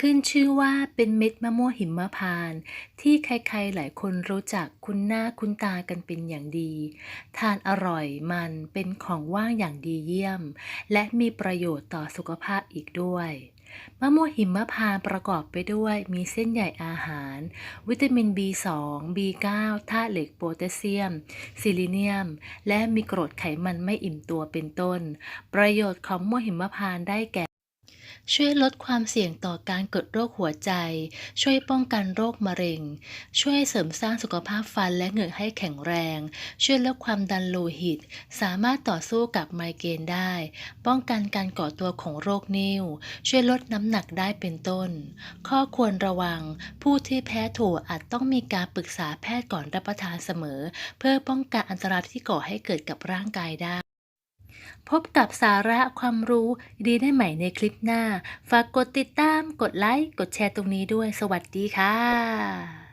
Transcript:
ขึ้นชื่อว่าเป็นเม็ดมะม่วงหิมพานต์ที่ใครๆหลายคนรู้จักคุ้นหน้าคุ้นตากันเป็นอย่างดี ทานอร่อยมันเป็นของว่างอย่างดีเยี่ยม และมีประโยชน์ต่อสุขภาพอีกด้วยมะม่วงหิมพานต์ประกอบไปด้วยมีเส้นใยอาหาร วิตามิน B2 B9 ธาตุเหล็กโพแทสเซียม ซิลิเนียม และมีกรดไขมันไม่อิ่มตัวเป็นต้น ประโยชน์ของมะม่วงหิมพานต์ได้แก่ ช่วยลดความเสี่ยงต่อการเกิดโรคหัวใจ ช่วยป้องกันโรคมะเร็ง ช่วยเสริมสร้างสุขภาพฟันและเหงือกให้แข็งแรง ช่วยลดความดันโลหิต สามารถต่อสู้กับไมเกรนได้ ป้องกันการก่อตัวของโรคนิ่ว ช่วยลดน้ำหนักได้เป็นต้น ข้อควรระวัง ผู้ที่แพ้ถั่วอาจต้องมีการปรึกษาแพทย์ก่อนรับประทานเสมอ เพื่อป้องกันอันตรายที่ก่อให้เกิดกับร่างกายได้ พบกับสาระความรู้ดีได้ใหม่ในคลิปหน้า ฝากกดติดตาม กดไลค์ กดแชร์ตรงนี้ด้วย สวัสดีค่ะ